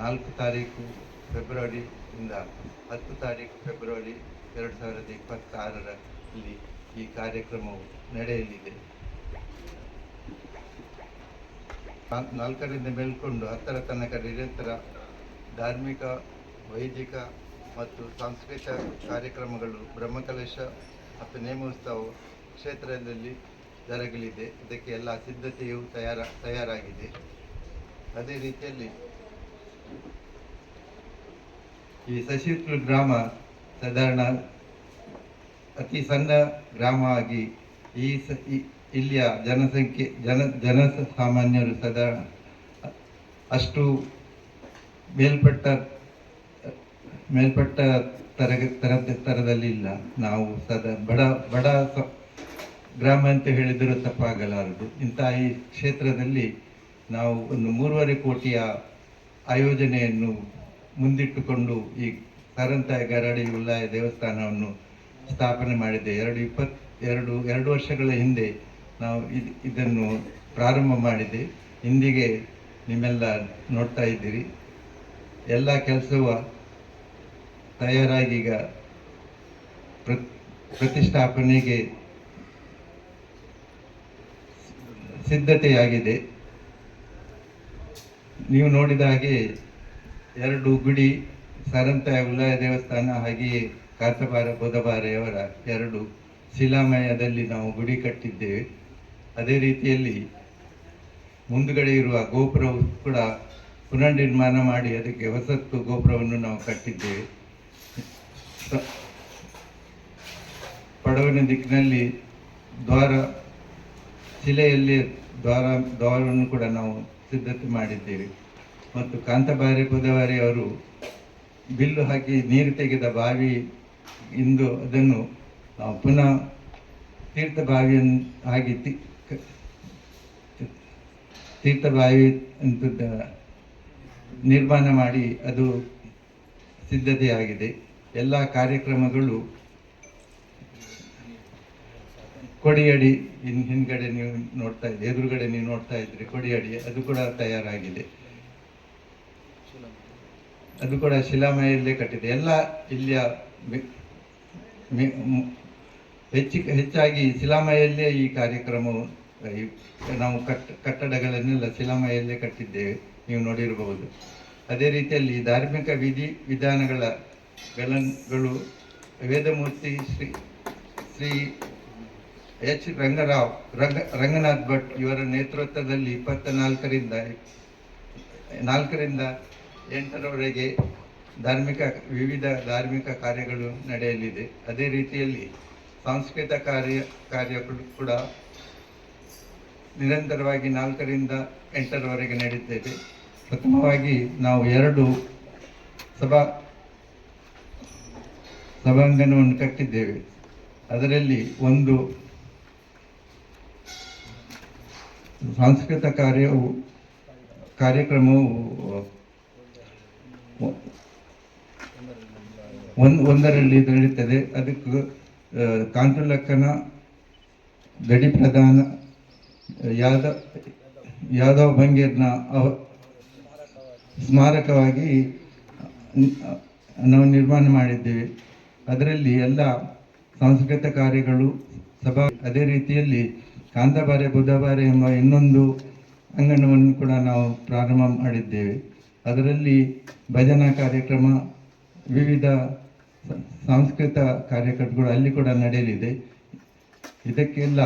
ನಾಲ್ಕು ತಾರೀಕು ಫೆಬ್ರವರಿಯಿಂದ ಹತ್ತು ತಾರೀಕು ಫೆಬ್ರವರಿ ಎರಡು ಸಾವಿರದ ಇಪ್ಪತ್ತಾರರಲ್ಲಿ ಈ ಕಾರ್ಯಕ್ರಮವು ನಡೆಯಲಿದೆ. ನಾಲ್- ನಾಲ್ಕರಿಂದ ಮೇಲ್ಕೊಂಡು ಹತ್ತರ ತನಕ ನಿರಂತರ ಧಾರ್ಮಿಕ, ವೈದಿಕ ಮತ್ತು ಸಾಂಸ್ಕೃತಿಕ ಕಾರ್ಯಕ್ರಮಗಳು ಬ್ರಹ್ಮಕಲಶ ಮತ್ತು ನೇಮೋತ್ಸವ ಕ್ಷೇತ್ರದಲ್ಲಿ ಜರುಗಲಿದೆ. ಇದಕ್ಕೆ ಎಲ್ಲ ಸಿದ್ಧತೆಯು ತಯಾರ, ತಯಾರಾಗಿದೆ. ಅದೇ ರೀತಿಯಲ್ಲಿ ಈ ಸಶಿತ್ಲು ಗ್ರಾಮ ಸಾಧಾರಣ ಅತಿ ಸಣ್ಣ ಗ್ರಾಮ ಆಗಿ ಈ ಸ ಇಲ್ಲಿಯ ಜನಸಂಖ್ಯೆ, ಜನ ಜನ ಸಾಮಾನ್ಯರು ಸಾಧಾರಣ ಅಷ್ಟು ಮೇಲ್ಪಟ್ಟ ಮೇಲ್ಪಟ್ಟ ತರಗ ತರ ತರದಲ್ಲಿ ಇಲ್ಲ. ನಾವು ಸದಾ, ಬಡ ಬಡ ಗ್ರಾಮ ಅಂತ ಹೇಳಿದರೂ ತಪ್ಪಾಗಲಾರದು. ಇಂತಹ ಈ ಕ್ಷೇತ್ರದಲ್ಲಿ ನಾವು ಒಂದು ಮೂರುವರೆ ಕೋಟಿಯ ಆಯೋಜನೆಯನ್ನು ಮುಂದಿಟ್ಟುಕೊಂಡು ಈ ಕಾರಂತಾಯ ಗರಡಿ ಉಲ್ಲಾಯ ದೇವಸ್ಥಾನವನ್ನು ಸ್ಥಾಪನೆ ಮಾಡಿದೆ. ಎರಡು ಇಪ್ಪತ್, ಎರಡು ಎರಡು ವರ್ಷಗಳ ಹಿಂದೆ ನಾವು ಇದ್- ಇದನ್ನು ಪ್ರಾರಂಭ ಮಾಡಿದೆ. ಇಂದಿಗೆ ನಿಮ್ಮೆಲ್ಲ ನೋಡ್ತಾ ಇದ್ದೀರಿ. ಎಲ್ಲ ಕೆಲಸವು ತಯಾರಾಗಿ ಈಗ ಪ್ರ- ಪ್ರತಿಷ್ಠಾಪನೆಗೆ ಸಿದ್ಧತೆಯಾಗಿದೆ. ನೀವು ನೋಡಿದ ಹಾಗೆ ಎರಡು ಗುಡಿ ಸರಂತ ಉಲ್ಲಾಯ ದೇವಸ್ಥಾನ ಹಾಗೆಯೇ ಕಾಸಬಾರ ಬೋಧಬಾರೆಯವರ ಎರಡು ಶಿಲಾಮಯದಲ್ಲಿ ನಾವು ಗುಡಿ ಕಟ್ಟಿದ್ದೇವೆ. ಅದೇ ರೀತಿಯಲ್ಲಿ ಮುಂದುಗಡೆ ಇರುವ ಗೋಪುರವು ಕೂಡ ಪುನರ್ನಿರ್ಮಾಣ ಮಾಡಿ ಅದಕ್ಕೆ ಹೊಸತ್ತು ಗೋಪುರವನ್ನು ನಾವು ಕಟ್ಟಿದ್ದೇವೆ. ಪಡವನ ದಿಕ್ಕಿನಲ್ಲಿ ದ್ವಾರ ಶಿಲೆಯಲ್ಲಿ ದ್ವಾರ, ದ್ವಾರವನ್ನು ಕೂಡ ನಾವು ಸಿದ್ಧತೆ ಮಾಡಿದ್ದೇವೆ. ಮತ್ತು ಕಾಂತಬಾರಿ ಬುಧವಾರಿ ಅವರು ಬಿಲ್ಲು ಹಾಕಿ ನೀರು ತೆಗೆದ ಬಾವಿ ಇಂದು ಅದನ್ನು ಪುನಃ ತೀರ್ಥ ಬಾವಿಯನ್ನು ಆಗಿ ತಿ- ತೀರ್ಥ ಬಾವಿ ಅಂತ ನಿರ್ಮಾಣ ಮಾಡಿ ಅದು ಸಿದ್ಧತೆಯಾಗಿದೆ. ಎಲ್ಲ ಕಾರ್ಯಕ್ರಮಗಳು ಕೊಡಿಯಡಿ ಇನ್ ಹಿಂದ್ಗಡೆ ನೀವು ನೋಡ್ತಾ ಇದ್ರಿ, ಎದುರುಗಡೆ ನೀವು ನೋಡ್ತಾ ಇದ್ರಿ, ಕೊಡಿಯಡಿ, ಅದು ಕೂಡ ತಯಾರಾಗಿದೆ. ಅದು ಕೂಡ ಶಿಲಾಮಯಲ್ಲೇ ಕಟ್ಟಿದೆ. ಎಲ್ಲ ಇಲ್ಲಿಯ ಹೆಚ್ಚಿ, ಹೆಚ್ಚಾಗಿ ಶಿಲಾಮಯಲ್ಲೇ ಈ ಕಾರ್ಯಕ್ರಮವು ನಾವು ಕಟ್ಟ ಕಟ್ಟಡಗಳನ್ನೆಲ್ಲ ಶಿಲಾಮಯಲ್ಲೇ ಕಟ್ಟಿದ್ದೇವೆ, ನೀವು ನೋಡಿರಬಹುದು. ಅದೇ ರೀತಿಯಲ್ಲಿ ಧಾರ್ಮಿಕ ವಿಧಿ, ವಿಧಾನಗಳ ಗಳನ್ಗಳು ವೇದಮೂರ್ತಿ ಶ್ರೀ ಶ್ರೀ ಎಚ್. ರಂಗರಾವ್, ರಂಗ, ರಂಗನಾಥ್ ಭಟ್ ಇವರ ನೇತೃತ್ವದಲ್ಲಿ ಇಪ್ಪತ್ತ ನಾಲ್ಕರಿಂದ ನಾಲ್ಕರಿಂದ ಎಂಟರವರೆಗೆ ಧಾರ್ಮಿಕ, ವಿವಿಧ ಧಾರ್ಮಿಕ ಕಾರ್ಯಗಳು ನಡೆಯಲಿದೆ. ಅದೇ ರೀತಿಯಲ್ಲಿ ಸಾಂಸ್ಕೃತಿಕ ಕಾರ್ಯ ಕಾರ್ಯಗಳು ಕೂಡ ನಿರಂತರವಾಗಿ ನಾಲ್ಕರಿಂದ ಎಂಟರವರೆಗೆ ನಡೆಯುತ್ತೇವೆ ಪ್ರಥಮವಾಗಿ ನಾವು ಎರಡು ಸಭಾ, ಸಭಾಂಗಣವನ್ನು ಕಟ್ಟಿದ್ದೇವೆ. ಅದರಲ್ಲಿ ಒಂದು ಸಾಂಸ್ಕೃತಿಕ ಕಾರ್ಯವು, ಕಾರ್ಯಕ್ರಮವು, ಒಂದು, ಒಂದರಲ್ಲಿ ನಡೆಯುತ್ತದೆ ಅದಕ್ಕೆ ಕಾಂತಲಕ್ಕನ ಗಡಿ ಪ್ರಧಾನ ಯಾದವ್ ಯಾದವ್ ಬಂಗೇರ್ನ ಅವ, ಸ್ಮಾರಕವಾಗಿ, ನಾವು ನಿರ್ಮಾಣ ಮಾಡಿದ್ದೇವೆ. ಅದರಲ್ಲಿ ಎಲ್ಲ ಸಾಂಸ್ಕೃತಿಕ ಕಾರ್ಯಗಳು ಸಭಾ, ಅದೇ ರೀತಿಯಲ್ಲಿ ಕಾಂತಬಾರೆ, ಬುಧಬಾರೆ ಎಂಬ ಇನ್ನೊಂದು ಅಂಗಣವನ್ನು ಕೂಡ ನಾವು ಪ್ರಾರಂಭ ಮಾಡಿದ್ದೇವೆ. ಅದರಲ್ಲಿ ಭಜನಾ ಕಾರ್ಯಕ್ರಮ, ವಿವಿಧ ಸಾಂಸ್ಕೃತ ಕಾರ್ಯಕ್ರಮಗಳು ಅಲ್ಲಿ ಕೂಡ ನಡೆಯಲಿದೆ. ಇದಕ್ಕೆಲ್ಲ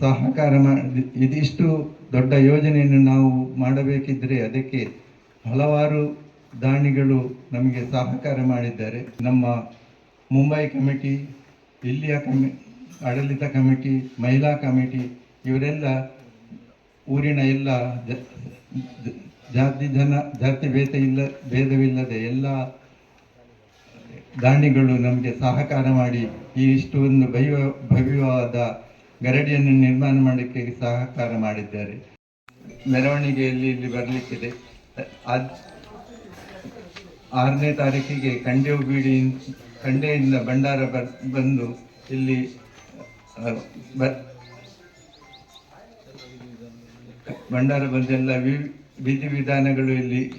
ಸಹಕಾರ ಮಾಡಿ ಇದಿಷ್ಟು ದೊಡ್ಡ ಯೋಜನೆಯನ್ನು ನಾವು ಮಾಡಬೇಕಿದ್ರೆ ಅದಕ್ಕೆ ಹಲವಾರು ದಾನಿಗಳು ನಮಗೆ ಸಹಕಾರ ಮಾಡಿದ್ದಾರೆ. ನಮ್ಮ ಮುಂಬೈ ಕಮಿಟಿ, ಇಲ್ಲಿಯ ಕಮಿ ಆಡಳಿತ ಕಮಿಟಿ, ಮಹಿಳಾ ಕಮಿಟಿ, ಇವರೆಲ್ಲ ಊರಿನ ಎಲ್ಲ ಜಾತಿ, ಜನ, ಜಾತಿ ಭೇದ ಇಲ್ಲ, ಭೇದವಿಲ್ಲದೆ ಎಲ್ಲ ದಾನಿಗಳು ನಮಗೆ ಸಹಕಾರ ಮಾಡಿ ಈ ಇಷ್ಟು ಒಂದು ಭವ್ಯ ಭವ್ಯವಾದ ಗರಡಿಯನ್ನು ನಿರ್ಮಾಣ ಮಾಡಲಿಕ್ಕೆ ಸಹಕಾರ ಮಾಡಿದ್ದಾರೆ. ಮೆರವಣಿಗೆಯಲ್ಲಿ ಇಲ್ಲಿ ಬರಲಿಕ್ಕಿದೆ. ಆರನೇ ತಾರೀಕಿಗೆ ಕಂಡೆ ಬೀಡಿ ಕಂಡೆಯಿಂದ ಭಂಡಾರ ಬಂದು ಇಲ್ಲಿ ಭಂಡಾರ ಬಂದೆಲ್ಲ ವಿಧಿ ವಿಧಾನಗಳು ಇಲ್ಲಿ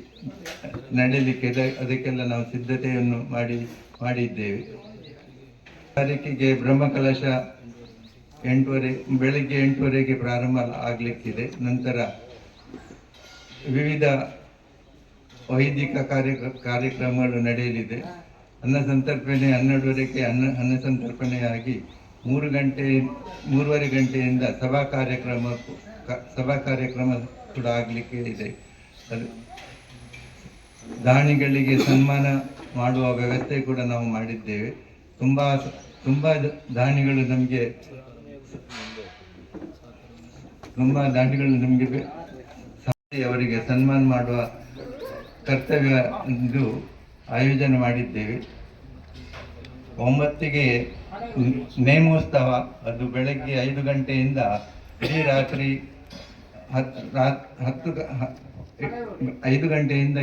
ನಡೆಯಲಿಕ್ಕೆ ಅದ- ಅದಕ್ಕೆಲ್ಲ ನಾವು ಸಿದ್ಧತೆಯನ್ನು ಮಾಡಿ, ಮಾಡಿದ್ದೇವೆ. ತಾರೀಕಿಗೆ ಬ್ರಹ್ಮಕಲಶ ಎಂಟೂವರೆ, ಬೆಳಗ್ಗೆ ಎಂಟೂವರೆಗೆ ಪ್ರಾರಂಭ ಆಗಲಿಕ್ಕಿದೆ. ನಂತರ ವಿವಿಧ ವೈದಿಕ ಕಾರ್ಯ ಕಾರ್ಯಕ್ರಮಗಳು ನಡೆಯಲಿದೆ. ಅನ್ನ ಸಂತರ್ಪಣೆ ಹನ್ನೆರಡುವರೆಗೆ ಅನ್ನ ಅನ್ನ ಸಂತರ್ಪಣೆಯಾಗಿ ಮೂರು ಗಂಟೆ, ಮೂರುವರೆ ಗಂಟೆಯಿಂದ ಸಭಾ ಕಾರ್ಯಕ್ರಮ ಸಭಾ ಕಾರ್ಯಕ್ರಮ ಕೂಡ ಆಗಲಿಕ್ಕೆ ಇದೆ. ದಾನಿಗಳಿಗೆ ಸನ್ಮಾನ ಮಾಡುವ ವ್ಯವಸ್ಥೆ ಕೂಡ ನಾವು ಮಾಡಿದ್ದೇವೆ. ತುಂಬ ತುಂಬ ದಾನಿಗಳು ನಮಗೆ, ತುಂಬ ದಾನಿಗಳು ನಮಗೆ ಅವರಿಗೆ ಸನ್ಮಾನ ಮಾಡುವ ಕರ್ತವ್ಯ ಎಂದು ಆಯೋಜನೆ ಮಾಡಿದ್ದೇವೆ. ಒಂಬತ್ತಿಗೆ ನೇಮೋತ್ಸವ ಅದು ಬೆಳಗ್ಗೆ ಐದು ಗಂಟೆಯಿಂದ ಇಡೀ ರಾತ್ರಿ ಹತ್ತು ಹತ್ತು ಐದು ಗಂಟೆಯಿಂದ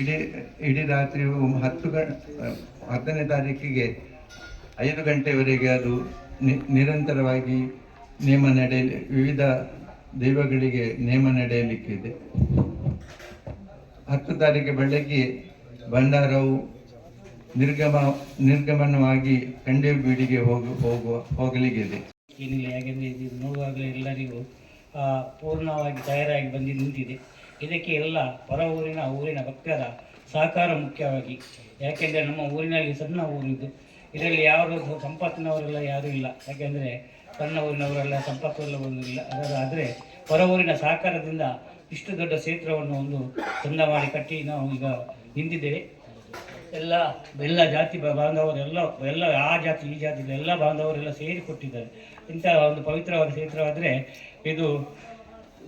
ಇಡೀ ಇಡೀ ರಾತ್ರಿ ಹತ್ತು ಗ ಹತ್ತನೇ ತಾರೀಕಿಗೆ ಐದು ಗಂಟೆವರೆಗೆ ಅದು ನಿರಂತರವಾಗಿ ನೇಮ ನಡೆಯಲಿ ವಿವಿಧ ದೈವಗಳಿಗೆ ನೇಮ ನಡೆಯಲಿಕ್ಕಿದೆ. ಹತ್ತು ತಾರೀಕು ಬೆಳಗ್ಗೆ ಭಂಡಾರವು ನಿರ್ಗಮ, ನಿರ್ಗಮನವಾಗಿ ಕಂಡೆ ಬೀಡಿಗೆ ಹೋಗು, ಹೋಗುವ, ಹೋಗಲಿಗಿದೆ. ಏನಿಲ್ಲ, ಯಾಕೆಂದರೆ ಇದು ನೋಡುವಾಗಲೇ ಎಲ್ಲರಿಗೂ ಪೂರ್ಣವಾಗಿ ತಯಾರಾಗಿ ಬಂದು ನಿಂತಿದೆ. ಇದಕ್ಕೆ ಎಲ್ಲ ಹೊರ ಊರಿನ ಊರಿನ ಭಕ್ತರ ಸಹಕಾರ ಮುಖ್ಯವಾಗಿ. ಯಾಕೆಂದರೆ ನಮ್ಮ ಊರಿನಲ್ಲಿ ಸಣ್ಣ ಊರಿದ್ದು. ಇದರಲ್ಲಿ ಯಾರು ಸಂಪತ್ತಿನವರೆಲ್ಲ ಯಾರೂ ಇಲ್ಲ. ಯಾಕೆಂದರೆ ಸಣ್ಣ ಊರಿನವರೆಲ್ಲ ಸಂಪತ್ತು ಎಲ್ಲ ಬಂದಿಲ್ಲ. ಆದರೆ ಹೊರ ಊರಿನ ಸಹಕಾರದಿಂದ ಇಷ್ಟು ದೊಡ್ಡ ಕ್ಷೇತ್ರವನ್ನು ಒಂದು ಚಂದ ಮಾಡಿ ಕಟ್ಟಿ ನಾವು ಈಗ ನಿಂತಿದ್ದೇವೆ. ಎಲ್ಲ ಎಲ್ಲ ಜಾತಿ ಬಾಂಧವರೆಲ್ಲ, ಎಲ್ಲ ಆ ಜಾತಿ, ಈ ಜಾತಿ ಎಲ್ಲ ಬಾಂಧವರೆಲ್ಲ ಸೇರಿ ಕೊಟ್ಟಿದ್ದಾರೆ. ಇಂಥ ಒಂದು ಪವಿತ್ರವಾದ ಕ್ಷೇತ್ರವಾದರೆ ಇದು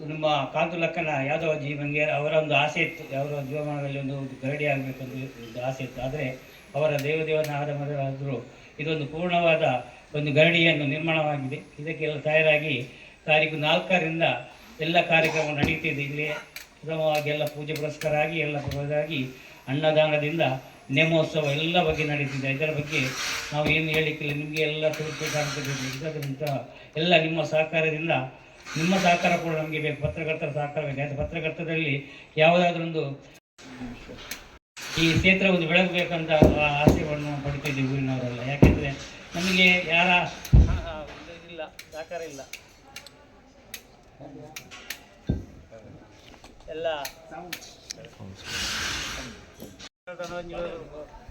ನಮ್ಮ ಕಾಂತುಲಕ್ಕನ ಯಾದವ ಜೀವನ್ಗೆ ಅವರ ಒಂದು ಆಸೆ ಇತ್ತು. ಅವರ ಜೀವಮಾನದಲ್ಲಿ ಒಂದು ಗರಡಿ ಆಗಬೇಕಂತ ಒಂದು ಆಸೆ ಇತ್ತು. ಆದರೆ ಅವರ ದೇವದೇವನ ಆದ ಇದೊಂದು ಪೂರ್ಣವಾದ ಒಂದು ಗರಡಿಯನ್ನು ನಿರ್ಮಾಣವಾಗಿದೆ. ಇದಕ್ಕೆಲ್ಲ ತಯಾರಾಗಿ ತಾರೀಕು ನಾಲ್ಕರಿಂದ ಎಲ್ಲ ಕಾರ್ಯಕ್ರಮ ನಡೀತಿದೆ. ಇಲ್ಲಿ ಪ್ರಥಮವಾಗಿ ಎಲ್ಲ ಪೂಜೆ ಪುರಸ್ಕಾರ ಆಗಿ, ಎಲ್ಲ ಪರವಾಗಿ ಅನ್ನದಾನದಿಂದ ನೇಮೋತ್ಸವ ಎಲ್ಲ ಬಗ್ಗೆ ನಡೀತಿದೆ. ಇದರ ಬಗ್ಗೆ ನಾವು ಏನು ಹೇಳಿಕ್ಕಿಲ್ಲ. ನಿಮಗೆ ಎಲ್ಲ ಇದರಿಂದ ಎಲ್ಲ ನಿಮ್ಮ ಸಹಕಾರದಿಂದ, ನಿಮ್ಮ ಸಹಕಾರ ಕೂಡ ನಮಗೆ ಬೇಕು. ಪತ್ರಕರ್ತರ ಸಹಕಾರ ಬೇಕು ಯಾಕಂದ್ರೆ ಪತ್ರಕರ್ತದಲ್ಲಿ ಯಾವುದಾದ್ರೊಂದು ಈ ಕ್ಷೇತ್ರ ಒಂದು ಬೆಳಗಬೇಕಂತ ಆ ಆಸೆಯನ್ನು ಪಡ್ತಿದ್ದೀವಿ ಊರಿನವರೆಲ್ಲ. ಯಾಕೆಂದರೆ ನಮಗೆ ಯಾರ ಇಲ್ಲ, ಸಹಕಾರ ಇಲ್ಲ. ಎಲ್ಲ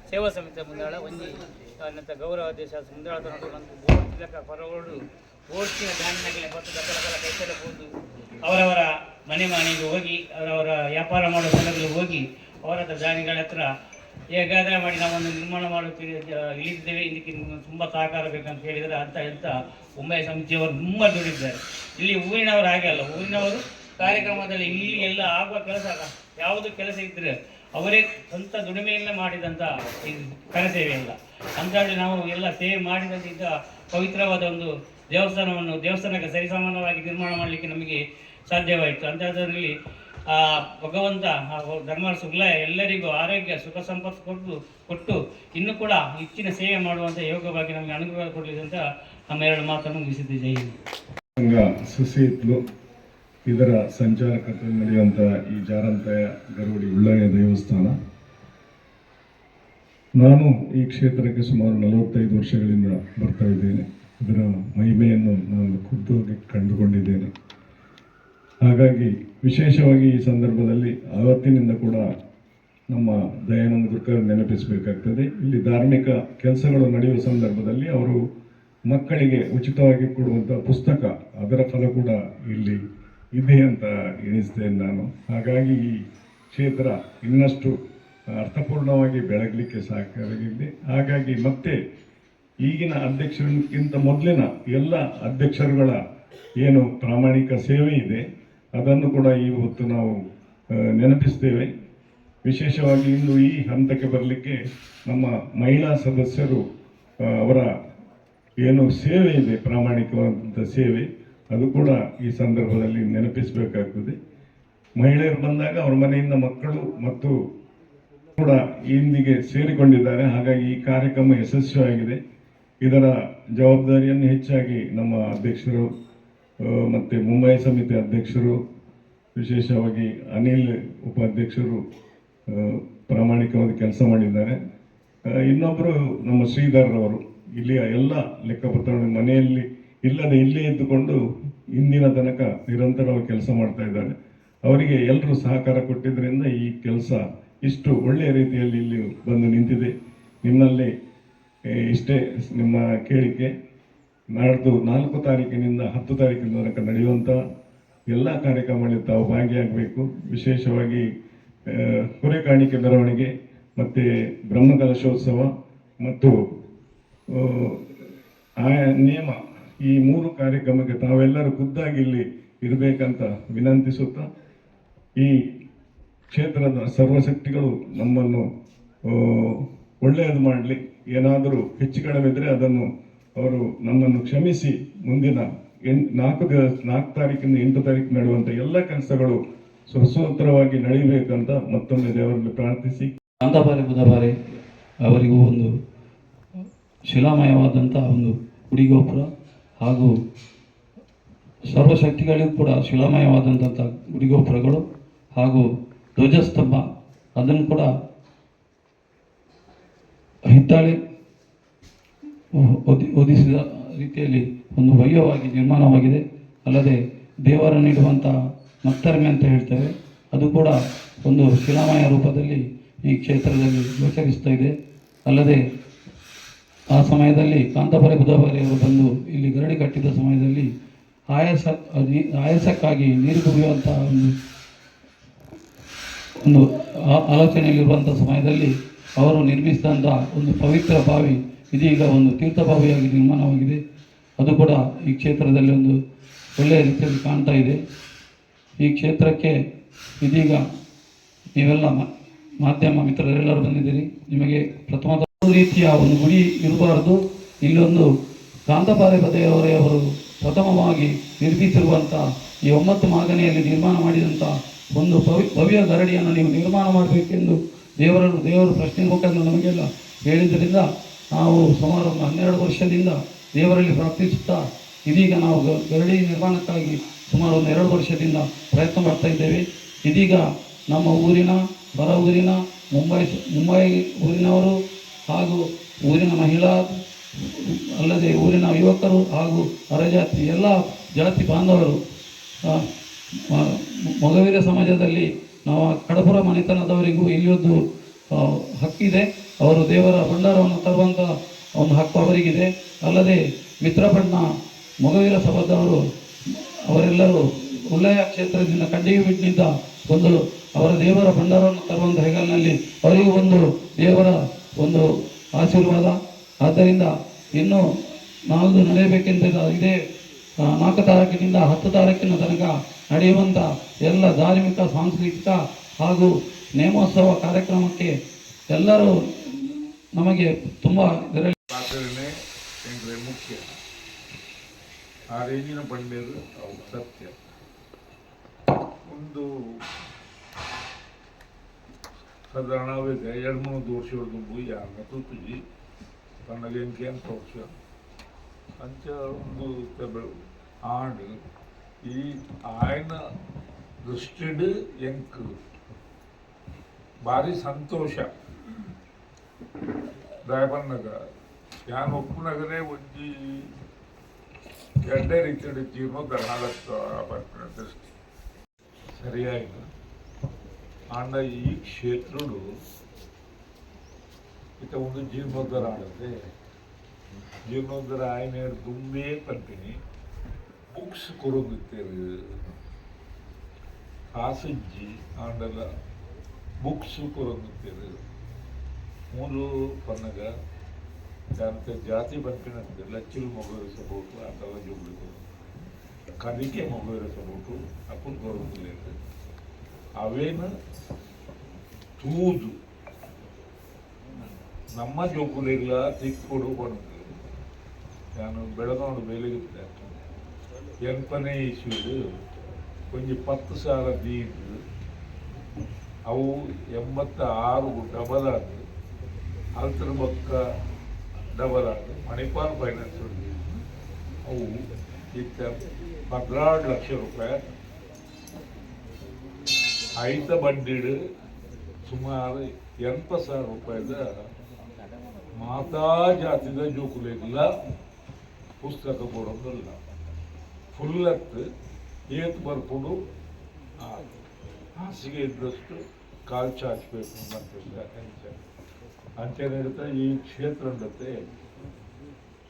ಸೇವಾ ಸಮಿತಿ ಮುಂದಾಳ ಒಂದು ಅನ್ನತ ಗೌರವ ದೇಶ ಮುಂದಾಳ ಬೋರ್ತಿಲಕ ಹೊರಗೋಡು ಓಡಿಸಿನ ಬ್ಯಾಂಕ್ನಾಗಲೇ ಮತ್ತು ದಕ್ಕಲಕಲ ಕೈಸಲ ಹೋದು ಅವರವರ ಮನೆ ಮನೆಗೆ ಹೋಗಿ, ಅವರವರ ವ್ಯಾಪಾರ ಮಾಡೋ ಸ್ಥಳಗಳಿಗೆ ಹೋಗಿ ಅವರ ದಾನಿಗಳ ಹತ್ರ ಹೇಗಾದ್ರೆ ಮಾಡಿ, ನಾವೊಂದು ನಿರ್ಮಾಣ ಮಾಡುತ್ತೀವಿ ಇಳಿದಿದ್ದೇವೆ ಇದಕ್ಕೆ ತುಂಬ ಸಹಕಾರ ಬೇಕಂತ ಹೇಳಿದರೆ, ಅಂತ ಎಂತ ಮುಂಬೈ ಸಮಿತಿಯವರು ತುಂಬ ದುಡಿದ್ದಾರೆ. ಇಲ್ಲಿ ಊರಿನವರು ಹಾಗೆ ಅಲ್ಲ, ಊರಿನವರು ಕಾರ್ಯಕ್ರಮದಲ್ಲಿ ಇಲ್ಲಿ ಎಲ್ಲ ಆಗುವ ಕೆಲಸ ಯಾವುದು ಕೆಲಸ ಇದ್ದರೆ ಅವರೇ ಸ್ವಂತ ದುಡಿಮೆಯಿಂದ ಮಾಡಿದಂಥ ಕರಸೇವೆ ಅಂತ ಹೇಳಿ ನಾವು ಎಲ್ಲ ಸೇವೆ ಮಾಡಿದಂತಿದ್ದ ಪವಿತ್ರವಾದ ಒಂದು ದೇವಸ್ಥಾನವನ್ನು, ದೇವಸ್ಥಾನಕ್ಕೆ ಸರಿಸಮಾನವಾಗಿ ನಿರ್ಮಾಣ ಮಾಡಲಿಕ್ಕೆ ನಮಗೆ ಸಾಧ್ಯವಾಯಿತು. ಅಂಥದ್ರಲ್ಲಿ ಆ ಭಗವಂತ, ಆ ಧರ್ಮ ಸುಗ್ಲ ಎಲ್ಲರಿಗೂ ಆರೋಗ್ಯ, ಸುಖ, ಸಂಪತ್ತು ಕೊಟ್ಟು ಕೊಟ್ಟು ಇನ್ನೂ ಕೂಡ ಹೆಚ್ಚಿನ ಸೇವೆ ಮಾಡುವಂಥ ಯೋಗವಾಗಿ ನಮಗೆ ಅನುಗ್ರಹ ಕೊಡಲಿದೆ ಅಂತ ನಮ್ಮ ಎರಡು ಮಾತನ್ನು ಮುಗಿಸಿದ್ದೆ. ಜೈ ಹಿಂದ್. ಇದರ ಸಂಚಾಲಕತ್ವದಲ್ಲಿ ನಡೆಯುವಂಥ ಈ ಜಾರಂತಯ ಗರುಡಿ ಉಳ್ಳಯ್ಯ ದೇವಸ್ಥಾನ. ನಾನು ಈ ಕ್ಷೇತ್ರಕ್ಕೆ ಸುಮಾರು ನಲವತ್ತೈದು ವರ್ಷಗಳಿಂದ ಬರ್ತಾ ಇದ್ದೇನೆ. ಇದರ ಮಹಿಮೆಯನ್ನು ನಾನು ಖುದ್ದಾಗಿ ಕಂಡುಕೊಂಡಿದ್ದೇನೆ. ಹಾಗಾಗಿ ವಿಶೇಷವಾಗಿ ಈ ಸಂದರ್ಭದಲ್ಲಿ ಆವತ್ತಿನಿಂದ ಕೂಡ ನಮ್ಮ ದಯಾನಂದ ಗುರ್ಕರ್ ನೆನಪಿಸಬೇಕಾಗ್ತದೆ. ಇಲ್ಲಿ ಧಾರ್ಮಿಕ ಕೆಲಸಗಳು ನಡೆಯುವ ಸಂದರ್ಭದಲ್ಲಿ ಅವರು ಮಕ್ಕಳಿಗೆ ಉಚಿತವಾಗಿ ಕೊಡುವಂಥ ಪುಸ್ತಕ ಅದರ ಫಲ ಕೂಡ ಇಲ್ಲಿ ಇದೆ ಅಂತ ಎಣಿಸ್ತೇನೆ ನಾನು. ಹಾಗಾಗಿ ಈ ಕ್ಷೇತ್ರ ಇನ್ನಷ್ಟು ಅರ್ಥಪೂರ್ಣವಾಗಿ ಬೆಳಗಲಿಕ್ಕೆ ಸಹಕಾರಿಯಾಗಿದೆ ಹಾಗಾಗಿ ಮತ್ತೆ ಈಗಿನ ಅಧ್ಯಕ್ಷರಿಗಿಂತ ಮೊದಲಿನ ಎಲ್ಲ ಅಧ್ಯಕ್ಷರುಗಳ ಏನು ಪ್ರಾಮಾಣಿಕ ಸೇವೆ ಇದೆ, ಅದನ್ನು ಕೂಡ ಈ ಹೊತ್ತು ನಾವು ನೆನಪಿಸ್ತೇವೆ. ವಿಶೇಷವಾಗಿ ಇಂದು ಈ ಹಂತಕ್ಕೆ ಬರಲಿಕ್ಕೆ ನಮ್ಮ ಮಹಿಳಾ ಸದಸ್ಯರು ಅವರ ಏನು ಸೇವೆ ಇದೆ ಪ್ರಾಮಾಣಿಕವಾದಂಥ ಸೇವೆ. ಅದು ಕೂಡ ಈ ಸಂದರ್ಭದಲ್ಲಿ ನೆನಪಿಸಬೇಕಾಗ್ತದೆ. ಮಹಿಳೆಯರು ಬಂದಾಗ ಅವರ ಮನೆಯಿಂದ ಮಕ್ಕಳು ಮತ್ತು ಕೂಡ ಇಂದಿಗೆ ಸೇರಿಕೊಂಡಿದ್ದಾರೆ. ಹಾಗಾಗಿ ಈ ಕಾರ್ಯಕ್ರಮ ಯಶಸ್ವಿಯಾಗಿದೆ. ಇದರ ಜವಾಬ್ದಾರಿಯನ್ನು ಹೆಚ್ಚಾಗಿ ನಮ್ಮ ಅಧ್ಯಕ್ಷರು ಮತ್ತು ಮುಂಬೈ ಸಮಿತಿ ಅಧ್ಯಕ್ಷರು, ವಿಶೇಷವಾಗಿ ಅನಿಲ್ ಉಪಾಧ್ಯಕ್ಷರು ಪ್ರಾಮಾಣಿಕವಾಗಿ ಕೆಲಸ ಮಾಡಿದ್ದಾರೆ. ಇನ್ನೊಬ್ಬರು ನಮ್ಮ ಶ್ರೀಧರ್ ಅವರು. ಇಲ್ಲಿಯ ಎಲ್ಲ ಲೆಕ್ಕಪತ್ರಗಳು ಮನೆಯಲ್ಲಿ ಇಲ್ಲದೆ ಇಲ್ಲೇ ಇದ್ದುಕೊಂಡು ಇಂದಿನ ತನಕ ನಿರಂತರವಾಗಿ ಕೆಲಸ ಮಾಡ್ತಾ ಇದ್ದಾರೆ ಅವರಿಗೆ ಎಲ್ಲರೂ ಸಹಕಾರ ಕೊಟ್ಟಿದ್ದರಿಂದ ಈ ಕೆಲಸ ಇಷ್ಟು ಒಳ್ಳೆಯ ರೀತಿಯಲ್ಲಿ ಇಲ್ಲಿ ಬಂದು ನಿಂತಿದೆ. ನಿಮ್ಮಲ್ಲಿ ಇಷ್ಟೇ ನಿಮ್ಮ ಕೇಳಿಕೆ. ನಾಡ್ದು ನಾಲ್ಕು ತಾರೀಕಿನಿಂದ ಹತ್ತು ತಾರೀಕಿನ ತನಕ ನಡೆಯುವಂಥ ಎಲ್ಲ ಕಾರ್ಯಕ್ರಮಗಳಲ್ಲಿ ತಾವು ಭಾಗಿಯಾಗಬೇಕು. ವಿಶೇಷವಾಗಿ ಕುರೆಕಾಣಿಕೆ ಕುರೆ ಕಾಣಿಕೆ ಮೆರವಣಿಗೆ, ಮತ್ತು ಬ್ರಹ್ಮಕಲಶೋತ್ಸವ, ಮತ್ತು ಆಯಾ ನಿಯಮ ಈ ಮೂರು ಕಾರ್ಯಕ್ರಮಕ್ಕೆ ತಾವೆಲ್ಲರೂ ಖುದ್ದಾಗಿ ಇಲ್ಲಿ ಇರಬೇಕಂತ ವಿನಂತಿಸುತ್ತಾ, ಈ ಕ್ಷೇತ್ರದ ಸರ್ವಶಕ್ತಿಗಳು ನಮ್ಮನ್ನು ಒಳ್ಳೆಯದು ಮಾಡಲಿ. ಏನಾದರೂ ಹೆಚ್ಚು ಕಡಿಮೆ ಅದನ್ನು ಅವರು ನಮ್ಮನ್ನು ಕ್ಷಮಿಸಿ. ಮುಂದಿನ ಎಂ ನಾಲ್ಕು ದಿವಸ ನಾಲ್ಕು ತಾರೀಕಿಂದ ಎಂಟು ತಾರೀಕು ನಡೆಯುವಂಥ ಎಲ್ಲ ಕೆಲಸಗಳು ಸುಸೂತ್ರವಾಗಿ ನಡೆಯಬೇಕಂತ ಮತ್ತೊಮ್ಮೆ ದೇವರಲ್ಲಿ ಪ್ರಾರ್ಥಿಸಿ. ಅಂದಬಾರೆ ಬುಧಬಾರೆ ಅವರಿಗೂ ಒಂದು ಶಿಲಾಮಯವಾದಂಥ ಒಂದು ಗುಡಿಗೋಪುರ ಹಾಗೂ ಸರ್ವಶಕ್ತಿಗಳಿಗೂ ಕೂಡ ಶಿಲಾಮಯವಾದಂಥ ಗುಡಿಗೋಪುರಗಳು ಹಾಗೂ ಧ್ವಜಸ್ತಂಭ, ಅದನ್ನು ಕೂಡ ಹಿತ್ತಾಳೆ ಒದಿ ಒದಿಸಿದ ರೀತಿಯಲ್ಲಿ ಒಂದು ಭವ್ಯವಾಗಿ ನಿರ್ಮಾಣವಾಗಿದೆ. ಅಲ್ಲದೆ ದೇವರ ನೀಡುವಂಥ ಮತ್ತರ್ಮೆ ಅಂತ ಹೇಳ್ತೇವೆ. ಅದು ಕೂಡ ಒಂದು ಶಿಲಾಮಯ ರೂಪದಲ್ಲಿ ಈ ಕ್ಷೇತ್ರದಲ್ಲಿ ಗೋಚರಿಸ್ತಾ ಇದೆ. ಅಲ್ಲದೆ ಆ ಸಮಯದಲ್ಲಿ ಕಾಂತಪುರ ಬುಧವಾರಿ ಅವರು ಬಂದು ಇಲ್ಲಿ ಗರಡಿ ಕಟ್ಟಿದ ಸಮಯದಲ್ಲಿ ಆಯಾಸ ಆಯಾಸಕ್ಕಾಗಿ ನೀರು ಕುಡಿಯುವಂತಹ ಒಂದು ಒಂದು ಆಲೋಚನೆಯಲ್ಲಿರುವಂಥ ಸಮಯದಲ್ಲಿ ಅವರು ನಿರ್ಮಿಸಿದಂಥ ಒಂದು ಪವಿತ್ರ ಬಾವಿ, ಇದೀಗ ಒಂದು ತೀರ್ಥಬಾವಿಯಾಗಿ ನಿರ್ಮಾಣವಾಗಿದೆ. ಅದು ಕೂಡ ಈ ಕ್ಷೇತ್ರದಲ್ಲಿ ಒಂದು ಒಳ್ಳೆಯ ರೀತಿಯಲ್ಲಿ ಕಾಣ್ತಾ ಇದೆ. ಈ ಕ್ಷೇತ್ರಕ್ಕೆ ಇದೀಗ ನೀವೆಲ್ಲ ಮಾಧ್ಯಮ ಮಿತ್ರರೆಲ್ಲರೂ ಬಂದಿದ್ದೀರಿ. ನಿಮಗೆ ಪ್ರಥಮ ರೀತಿಯ ಒಂದು ಗುಡಿ ಇರಬಾರದು. ಇಲ್ಲೊಂದು ಕಾಂತಪಾಲೆ ಪದೆಯವರೇ ಅವರು ಪ್ರಥಮವಾಗಿ ನಿರ್ಮಿಸಿರುವಂಥ ಈ ಒಂಬತ್ತು ಮಾಗನೆಯಲ್ಲಿ ನಿರ್ಮಾಣ ಮಾಡಿದಂಥ ಒಂದು ಭವ್ಯ ಭವ್ಯ ಗರಡಿಯನ್ನು ನೀವು ನಿರ್ಮಾಣ ಮಾಡಬೇಕೆಂದು ದೇವರನ್ನು, ದೇವರು ಪ್ರಶ್ನೆ ಮುಖಾಂತರ ನಮಗೆಲ್ಲ ಹೇಳಿದ್ದರಿಂದ ನಾವು ಸುಮಾರು ಒಂದು ಹನ್ನೆರಡು ವರ್ಷದಿಂದ ದೇವರಲ್ಲಿ ಪ್ರಾರ್ಥಿಸುತ್ತಾ ಇದೀಗ ನಾವು ಗರಡಿ ನಿರ್ಮಾಣಕ್ಕಾಗಿ ಸುಮಾರು ಒಂದು ಎರಡು ವರ್ಷದಿಂದ ಪ್ರಯತ್ನ ಮಾಡ್ತಾ ಇದ್ದೇವೆ. ಇದೀಗ ನಮ್ಮ ಊರಿನ ಹೊರ ಊರಿನ, ಮುಂಬೈ ಮುಂಬೈ ಊರಿನವರು ಹಾಗೂ ಊರಿನ ಮಹಿಳಾ, ಅಲ್ಲದೆ ಊರಿನ ಯುವಕರು ಹಾಗೂ ಹೊರಜಾತಿ ಎಲ್ಲ ಜಾತಿ ಬಾಂಧವರು ಮೊಗವೀರ ಸಮಾಜದಲ್ಲಿ ನಾವು ಕಡಪುರ ಮನೆತನದವರಿಗೂ ಇಲ್ಲೊಂದು ಹಕ್ಕಿದೆ. ಅವರು ದೇವರ ಭಂಡಾರವನ್ನು ತರುವಂಥ ಒಂದು ಹಕ್ಕು ಅವರಿಗಿದೆ. ಅಲ್ಲದೆ ಮಿತ್ರಪಣ್ಣ ಮೊಗವೀರ ಸಭಾದವರು ಅವರೆಲ್ಲರೂ ಉಲ್ಲಯ ಕ್ಷೇತ್ರದಿಂದ ಕಂಡಿಗೆ ಬಿಟ್ಟಿದ್ದ ಒಂದು ಅವರ ದೇವರ ಭಂಡಾರವನ್ನು ತರುವಂಥ ಹೆಗಲಿನಲ್ಲಿ ಅವರಿಗೂ ಒಂದು ದೇವರ ಒಂದು ಆಶೀರ್ವಾದ. ಆದ್ದರಿಂದ ಇನ್ನು ನಾಲ್ದು ನಡೆಯಬೇಕೆಂತ ಇದೆ ನಾಲ್ಕು ತಾರೀಕಿನಿಂದ ಹತ್ತು ತಾರೀಕಿನ ತನಕ ನಡೆಯುವಂಥ ಎಲ್ಲ ಧಾರ್ಮಿಕ, ಸಾಂಸ್ಕೃತಿಕ ಹಾಗೂ ನೇಮೋತ್ಸವ ಕಾರ್ಯಕ್ರಮಕ್ಕೆ ಎಲ್ಲರೂ ನಮಗೆ ತುಂಬ ಇದರಲ್ಲಿ ಆಚರಣೆ ಮುಖ್ಯ. ಆ ರೇಂಜಿನ ಅವು ಸತ್ಯ. ಒಂದು ಸಾಧಾರಣ ಎರಡು ಮೂರು ವರ್ಷ ದುಂಬು ಯಾರನ್ನ ತೂತುಜಿ ಪಂಡಗಂಕೆ ಅಂತ ವರ್ಷ ಅಂಚ ಒಂದು ಆಂಡ್ ಈ ಆಯನ ದೃಷ್ಟಿಡ್ ಎಂಕ್. ಭಾರಿ ಸಂತೋಷ. ದಾಯಬನ್ನಗ ಯಾನ್ ಒಪ್ಪುನಗನೇ ಒಂಜಿ ಎರಡೇ ರೀತಿಯ ಜೀವ ಬರ್ಪಣ ದೃಷ್ಟಿ. ಆಂಡ ಈ ಕ್ಷೇತ್ರಡು ಇತ ಒಂದು ಜೀರ್ಣೋದ್ಧಾರ ಆಡದೆ ಜೀರ್ಣೋದ್ಧಾರ ಆಯ್ನ ದುಂಬೇ ಪಂಪಿನಿ ಬುಕ್ಸ್ ಕೊರೊಂದಿತ್ತೇರು ಕಾಸಜ್ಜಿ ಆಂಡಲ ಬುಕ್ಸ್ ಕೊರೊಂದಿತ್ತೇರು ಮೂರು ಪನ್ನಗ దాంతో జాతి పంపినది లచ్చిలు మొగవేసబోటు అంతగా చూడలేదు కదికే మొగవేసబోటు అప్పుడు గౌరవలేదు ಅವೇನ ತೂದು. ನಮ್ಮ ಜೋಕುಲಿಲ್ಲ ತಿಕ್ಕೊಡು ಬಂದು ನಾನು ಬೆಳಗಾವಿ ಬೆಳಗಿದ್ದೆ ಎಂಟನೇ ಇಶ್ಯೂದು ಕೊಂಚ ಪತ್ತು ಸಾವಿರ ದೀದು ಅವು ಎಂಬತ್ತ ಆರು ಡಬಲ್ ಆಗಿ ಅಲ್ತರ ಬೊಕ್ಕ ಡಬಲ್ ಆಗಿ ಮಣಿಪಾಲ್ ಫೈನಾನ್ಸ್ ಅವು ಇತ್ತ ಹದಿನಾರು ಲಕ್ಷ ರೂಪಾಯಿ ಐತ ಬಂಡಿಡು ಸುಮಾರು ಎಂಟು ಸಾವಿರ ರೂಪಾಯಿದ ಮಾತಾ ಜಾತಿದ ಜೋಕುಲೆಲ್ಲ ಪುಸ್ತಕ ಕೊಡೋದಿಲ್ಲ. ಫುಲ್ ಎತ್ತು ಏತ್ ಬರ್ಕೊಂಡು ಹಾಸಿಗೆ ಇದ್ದಷ್ಟು ಕಾಲು ಚಾಚಬೇಕು ಅಂತ ಅಂಚೆ. ಈ ಕ್ಷೇತ್ರ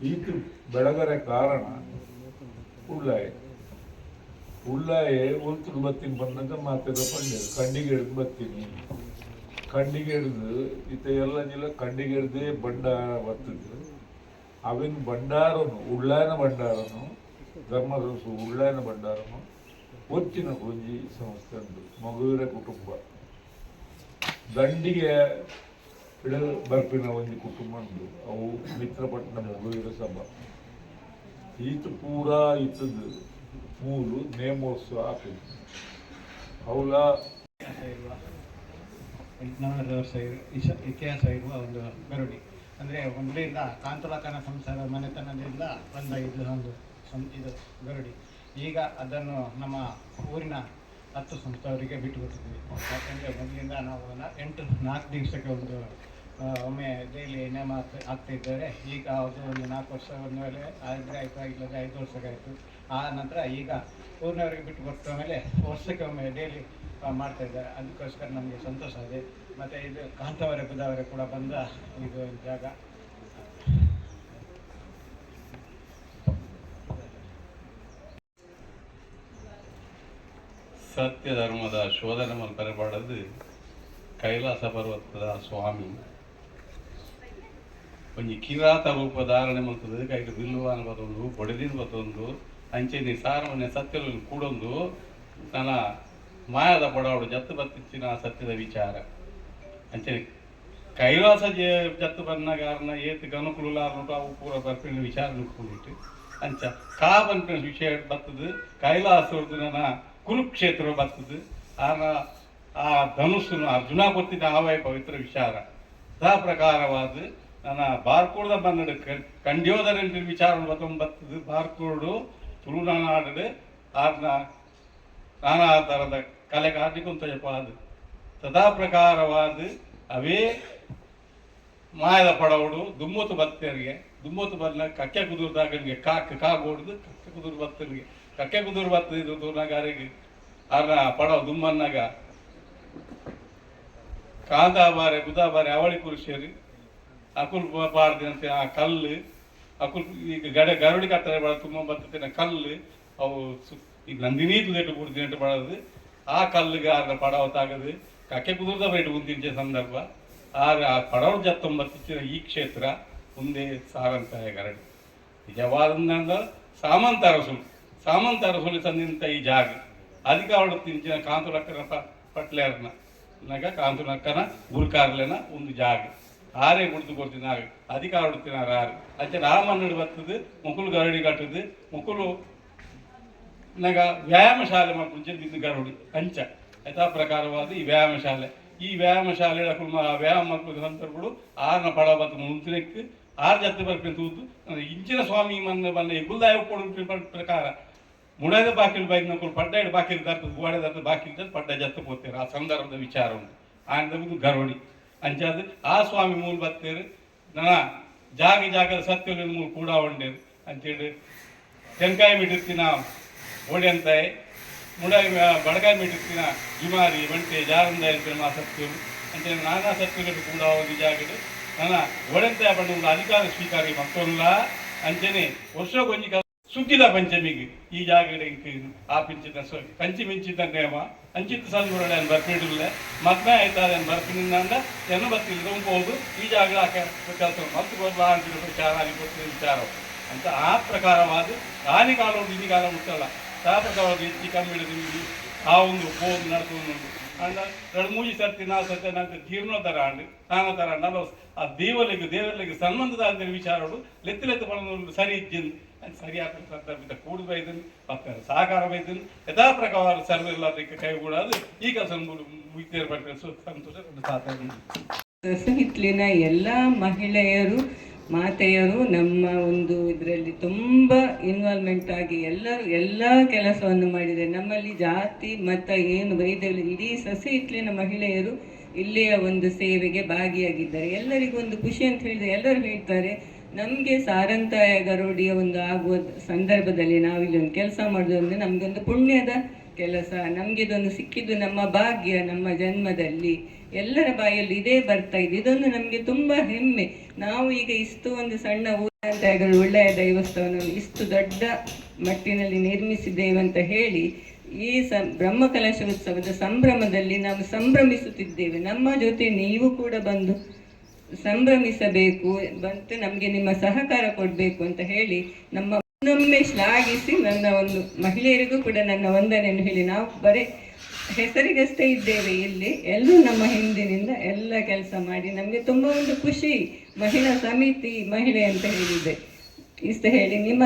ಈತ ಬೆಳಗರೆ ಕಾರಣ ಉಳ್ಳಾಯ. ಉಳ್ಳಾಯೆ ಉಲ್ತುಡು ಬತ್ತೀನಿ ಬಂದಂಗ ಮಾತಿದ ಪಂಡ್ಯ ಕಣ್ಣಿಗೆ ಹಿಡಿದು ಬತ್ತೀನಿ. ಕಣ್ಣಿಗೆ ಹಿಡಿದು ಈತ ಎಲ್ಲ ಜಿಲ್ಲ ಕಣ್ಣಿಗೆ ಹಿಡ್ದೇ ಭಂಡಾರ ಅವಿನ ಭಂಡಾರನು ಉಳ್ಳಾಯನ ಭಂಡಾರನು ಧರ್ಮರಸು ಉಳ್ಳಾಯನ ಭಂಡಾರನು ಒತ್ತಿನ ಗುಂಜಿ ಸಂಸ್ಥೆ ಮಗುವಿನ ಕುಟುಂಬ. ದಂಡಿಗೆ ಹಿಡಿದು ಬರ್ಪಿನ ಒಂದು ಕುಟುಂಬ ಉಂಟು ಅವು ಮಿತ್ರಪಟ್ಟಣ ಮಗುವಿನ ಸಭಾ. ಈತ ಪೂರಾ ಇತ್ತದು ಮೂಲು ನೇಮೋತ್ಸವ ಹಾಕಿದ್ದು ಅವಳ ಎಂಟುನೂರು ವರ್ಷ ಇಶ- ಇತಿಹಾಸ ಇರುವ ಒಂದು ಮೆರಡಿ ಅಂದರೆ ಒಂದರಿಂದ ಕಾಂತುಲಕನ ಸಂಸಾರ ಮನೆತನದಿಂದ ಬಂದ ಇದು ಒಂದು ಸಂ, ಇದು ಗರುಡಿ. ಈಗ ಅದನ್ನು ನಮ್ಮ ಊರಿನ ಹತ್ತು ಸಂಸ್ಥೆಯವರಿಗೆ ಬಿಟ್ಟು ಕೊಟ್ಟಿದ್ವಿ ಯಾಕೆಂದರೆ ಮೊದಲಿಂದ ನಾವು ಎಂಟು, ನಾಲ್ಕು ದಿವಸಕ್ಕೆ ಒಂದು ಒಮ್ಮೆ ಡೈಲಿ ನೇಮ ಆಗ್ತಿದ್ದಾರೆ ಈಗ ಅದು ಒಂದು ನಾಲ್ಕು ವರ್ಷ ಮೇಲೆ ಆದರೆ ಆಯಿತು ಇಲ್ಲದೆ ಐದು ವರ್ಷಕ್ಕಾಯಿತು ಆ ನಂತರ ಈಗ ಊರಿನವರಿಗೆ ಬಿಟ್ಟು ಕೊಟ್ಟ ಮೇಲೆ ವರ್ಷಕ್ಕೆ ಒಮ್ಮೆ ಡೈಲಿ ಮಾಡ್ತಾ ಇದ್ದಾರೆ. ಅದಕ್ಕೋಸ್ಕರ ನಮಗೆ ಸಂತೋಷ ಇದೆ. ಮತ್ತು ಇದು ಕಾಂತವರೆ ಬುಧವರೆ ಕೂಡ ಬಂದ ಇದು ಜಾಗ. ಸತ್ಯ ಧರ್ಮದ ಶೋಧನೆ ಮಲ್ಪರಬಾಡದು ಕೈಲಾಸ ಪರ್ವತದ ಸ್ವಾಮಿ. ಒಂಜಿ ಕಿರಾತ ರೂಪ ಧಾರಣೆ ಮಲ್ತದ ಕೈಗೆ ಬಿಲ್ಲುವಾನ ಬತ್ತೊಂದು ಬೊಡೆದಿನ ಬತ್ತೊಂದು ಅಂಚೆ ನಿಸಾರವನ್ನೇ ಸತ್ಯದಲ್ಲಿ ಕೂಡೊಂದು ತನ್ನ ಮಾಯದ ಪಡವಡು ಜತ್ತು ಬತ್ತಿಚ್ಚಿನ ಸತ್ಯದ ವಿಚಾರ. ಅಂಚೆ ಕೈಲಾಸ ಜತ್ತು ಬನ್ನ ಕಾರಣ ಏತ್ ಗನುಕುಲಾರ್ನುಟು ಅವು ಪೂರ ಬರ್ಪಿನ ವಿಚಾರ ನಿಂತ್ಕೊಂಡಿಟ್ಟು ಅಂಚ ಕಾ ಬಂಪಿನ ವಿಷಯ ಬತ್ತದು ಕೈಲಾಸ ನನ್ನ ಕುರುಕ್ಷೇತ್ರ ಬತ್ತದು ಆನ ಆ ಧನುಸ್ಸನ್ನು ಅರ್ಜುನ ಬರ್ತಿದ್ದ ಆವಯ ಪವಿತ್ರ ವಿಚಾರ. ತಾ ಪ್ರಕಾರವಾದ ನನ್ನ ಬಾರ್ಕೋಡ್ದ ಬನ್ನಡು ಕಂಡ್ಯೋದರ ವಿಚಾರ ಬರ್ತದೆ ಬಾರ್ಕೋಡು ತುಳುನಾಡು ಆರ್ನ, ನಾನಾ ಥರದ ಕಲೆ ಕಾರ್ಣಿಕೊಂತ ಜಪಾದು ತದಾ ಪ್ರಕಾರವಾದ ಅವೇ ಮಾಯದ ಪಡವಡು ದುಮ್ಮತ್ತು ಬತ್ತರಿಗೆ ದುಮ್ಮತ್ತು ಬಲ್ಲ ಕಕ್ಕೆ ಕುದುರ್ದಾಗನಿಗೆ ಕಾಕ್ ಕಾಗೋಡ್ದು ಕಕ್ಕೆ ಕುದುರು ಬತ್ತರಿಗೆ ಕಕ್ಕೆ ಕುದುರು ಬತ್ತಿದ್ದು ತೂರ್ನಗಾರಿಗೆ ಅರ್ನ ಪಡವ ದುಮ್ಮನ್ನಾಗ ಕಾಂದಾಬಾರೆ ಗುದಾಬಾರೆ ಅವಳಿ ಕುರುಷೇರಿ ಅಕುಲ್ ಪಾಡ್ದಂತ ಆ ಕಲ್ಲು, ಅಕುಲ್ ಈಗ ಗಡ ಗರುಡಿ ಕಟ್ಟರೆ ಬಳ ತುಂಬ ಬತ್ತಿನ ಕಲ್ಲು, ಅವು ಈಗ ನಂದಿನಿ ತುದೇಟು ಕುಡ್ದಿನಟ್ಟು ಬಡದು ಆ ಕಲ್ಲಿಗೆ ಆರ ಪಡವ ತಾಗದು ಕಕ್ಕೆ ಕುದುರ್ದ ಬೈಟ್ ಉಂತಿಂಚೆ ಸಂದರ್ಭ. ಆಗ ಆ ಪಡವ ಜತ್ತೊಂಬತ್ತಿನ ಈ ಕ್ಷೇತ್ರ ಮುಂದೆ ಸಾರಂತಾಯ ಗರಡಿ. ನಿಜವಾದ ಸಾಮಂತ ಅರಸುಲು ಸಾಮಂತ ಅರಸುಲು ತಂದಿಂತ ಈ ಜಾಗ. ಅದಕ್ಕೆ ಅವಳು ತಿಂಚಿನ ಕಾಂತುಲಕ್ಕನ ಪಟ್ಲೇರ್ನ, ನಗ ಕಾಂತುಲಕ್ಕನ ಗುರುಕಾರ್ಲೆನ ಒಂದು ಜಾಗ. ಆರೇ ಕುಡಿದು ಕೊಡ್ತೀನಿ ಆಗ ಅದಕ್ಕೆ ಅವಳು ಆರು ಅಂಚೆ ರಾಮನ್ನಡು ಬರ್ತದೆ ಮುಕುಲು ಗರಡಿ ಕಟ್ಟದು ಮುಕುಲು ನಗ ವ್ಯಾಯಾಮ ಶಾಲೆ ಮಾಡ್ಕೊಂಡು ಬಿದ್ದು ಗರುಡಿ ಅಂಚ ಯಥಾ ಪ್ರಕಾರವಾದ ಈ ವ್ಯಾಯಾಮ ಶಾಲೆ ಈ ವ್ಯಾಯಾಮ ಶಾಲೆ ವ್ಯಾಯಾಮ ಮಕ್ಕಳು ಸಂದರ್ಭಗಳು ಆರ್ನ ಪಡ ಬತ್ತ ಮುಂಚಿನಕ್ಕೆ ಆರು ಜತ್ತು ಬರ್ಪೆ ತೂದು ಇಂಚಿನ ಸ್ವಾಮಿ ಮನ್ನ ಬಂದ ಗುಲ್ದಾಯ ಕೊಡು ಪ್ರಕಾರ ಮುಡದ ಬಾಕಿಲು ಬೈದ್ ನಕಲು ಪಡ್ಡ ಬಾಕಿಲು ದರ್ತದ ಗೋಡೆ ದರ್ತದ ಬಾಕಿಲು ಪಡ್ಡ ಜತ್ತು ಪೋತೇರು ಆ ಸಂದರ್ಭದ ವಿಚಾರ ಉಂಟು ಆನಂದ ಗರೋಡಿ ಅಂಚಾದ ಆ ಸ್ವಾಮಿ ಮೂಲ ಬತ್ತೇರು ನನ ಜಾಗ ಜಾಗದ ಸತ್ಯದ ಮೂಲ ಕೂಡ ಉಂಡೇರು ಅಂತೇಳಿ ತೆಂಕಾಯಿ ಮಿಟ್ಟಿರ್ತಿನ ಓಡಿ ಅಂತಾಯಿ ಬಡಗಾಯಿ ಮಿಟ್ಟಿರ್ತಿನ ಜುಮಾರಿ, ಬಂಟೆ, ಜಾರಂದ ಇರ್ತೀನಿ ಮಾ ಸತ್ಯ ಅಂತೇಳಿ ನಾನಾ ಸತ್ಯಗಳು ಕೂಡ ಒಂದು ಜಾಗಡು ನನ್ನ ಒಡೆಂತಾಯ ಬಂಡ ಅಧಿಕಾರ ಸ್ವೀಕಾರ ವರ್ಷ ಕೊಂಚಿ ಸುಗ್ಗಿದ ಪಂಚಮಿಗೆ ಈ ಜಾಗಡೆ ಆ ಸೋರಿ ಸೊ ಕಂಚಿ ಮಿಂಚಿದ ನೇಮ, ಅಂಚಿತ ಸಂದ್ರೊಡೆ ಅನ್ ಬರ್ಪಿಡಿಲ್ಲ ಮದ್ವೆ ಆಯ್ತಾದ ಅನ್ ಬರ್ಪಿನಿಂದ ಎನ್ನ ಬರ್ತಿಲ್ಲ ಹೋಗುದು ಈ ಜಾಗ ಕೆಲಸ ಮತ್ತು ಬರ್ಲ ಅಂತ ವಿಚಾರ ಆಗಿಬಿಟ್ಟು ವಿಚಾರ ಅಂತ ಆ ಪ್ರಕಾರವಾದ ಆನಿ ಕಾಲ ಉಂಟು ಇಂದಿ ಕಾಲ ಮುಟ್ಟಲ್ಲ. ಆ ಹೆಚ್ಚಿ ಕಮ್ಮಿ ಹಿಡಿದು ಆ ಒಂದು ಹೋಗಿ ನಡ್ಕೊಂಡು ಅಂಡ ಎರಡು ಮೂಜಿ ಸರ್ತಿ ನಾಲ್ಕು ಸರ್ತಿ ನಂತರ ಜೀರ್ಣೋದ್ಧಾರ ಆಂಡ್ ನಲ ಆ ದೇವಲಿಗೆ ದೇವರಿಗೆ ಸಂಬಂಧದ ವಿಚಾರಗಳು ಲೆತ್ತ ಬಂದು ಸರಿ ಇಜ್ಜಿನ್ ಸರಿ ಸರಿಯಾದ ಸಂದರ್ಭದ ಕೂಡು ಬೈದನು ಮತ್ತೆ ಸಹಕಾರ ಬೈದನು ಪ್ರಕಾರ ಸರ್ವ ಎಲ್ಲದಕ್ಕೆ ಕೈಗೂಡದು, ಈ ಸಂತೋಷ ಸಹಿತ್ಲಿನ ಎಲ್ಲ ಮಹಿಳೆಯರು ಮಾತೆಯರು ನಮ್ಮ ಒಂದು ಇದರಲ್ಲಿ ತುಂಬ ಇನ್ವಾಲ್ವ್ಮೆಂಟ್ ಆಗಿ ಎಲ್ಲರೂ ಎಲ್ಲ ಕೆಲಸವನ್ನು ಮಾಡಿದ್ದಾರೆ. ನಮ್ಮಲ್ಲಿ ಜಾತಿ, ಮತ, ಏನು ವೈದ್ಯರು ಇಡೀ ಸಸಿ ಇಟ್ಲಿನ ಮಹಿಳೆಯರು ಇಲ್ಲಿಯ ಒಂದು ಸೇವೆಗೆ ಭಾಗಿಯಾಗಿದ್ದಾರೆ. ಎಲ್ಲರಿಗೂ ಒಂದು ಖುಷಿ ಅಂತ ಹೇಳಿದರೆ ಎಲ್ಲರೂ ಹೇಳ್ತಾರೆ, ನಮಗೆ ಸಾರಂತಾಯ ಗರೋಡಿಯ ಒಂದು ಆಗುವ ಸಂದರ್ಭದಲ್ಲಿ ನಾವಿಲ್ಲಿ ಒಂದು ಕೆಲಸ ಮಾಡೋದು ಅಂದರೆ ನಮಗೊಂದು ಪುಣ್ಯದ ಕೆಲಸ ನಮಗೆ ಇದೊಂದು ಸಿಕ್ಕಿದ್ದು ನಮ್ಮ ಭಾಗ್ಯ, ನಮ್ಮ ಜನ್ಮದಲ್ಲಿ. ಎಲ್ಲರ ಬಾಯಲ್ಲಿ ಇದೇ ಬರ್ತಾ ಇದೆ. ಇದೊಂದು ನಮಗೆ ತುಂಬ ಹೆಮ್ಮೆ. ನಾವು ಈಗ ಇಷ್ಟು ಒಂದು ಸಣ್ಣ ಊರಂತ ಒಳ್ಳೆಯ ದೈವಸ್ಥಾನವನ್ನು ಇಷ್ಟು ದೊಡ್ಡ ಮಟ್ಟಿನಲ್ಲಿ ನಿರ್ಮಿಸಿದ್ದೇವೆ ಅಂತ ಹೇಳಿ, ಈ ಸ ಬ್ರಹ್ಮಕಲಶ ಉತ್ಸವದ ಸಂಭ್ರಮದಲ್ಲಿ ನಾವು ಸಂಭ್ರಮಿಸುತ್ತಿದ್ದೇವೆ. ನಮ್ಮ ಜೊತೆ ನೀವು ಕೂಡ ಬಂದು ಸಂಭ್ರಮಿಸಬೇಕು, ಬಂತು ನಮಗೆ ನಿಮ್ಮ ಸಹಕಾರ ಕೊಡಬೇಕು ಅಂತ ಹೇಳಿ ನಮ್ಮ ಇನ್ನೊಮ್ಮೆ ಶ್ಲಾಘಿಸಿ ನನ್ನ ಒಂದು ಮಹಿಳೆಯರಿಗೂ ಕೂಡ ನನ್ನ ವಂದನೆಯನ್ನು ಹೇಳಿ. ನಾವು ಬರೀ ಹೆಸರಿಗಷ್ಟೇ ಇದ್ದೇವೆ ಇಲ್ಲಿ. ಎಲ್ಲರೂ ನಮ್ಮ ಹಿಂದಿನಿಂದ ಎಲ್ಲ ಕೆಲಸ ಮಾಡಿ ನಮಗೆ ತುಂಬ ಒಂದು ಖುಷಿ ಮಹಿಳಾ ಸಮಿತಿ ಮಹಿಳೆ ಅಂತ ಹೇಳಿದೆ. ಇಷ್ಟ ಹೇಳಿ ನಿಮ್ಮ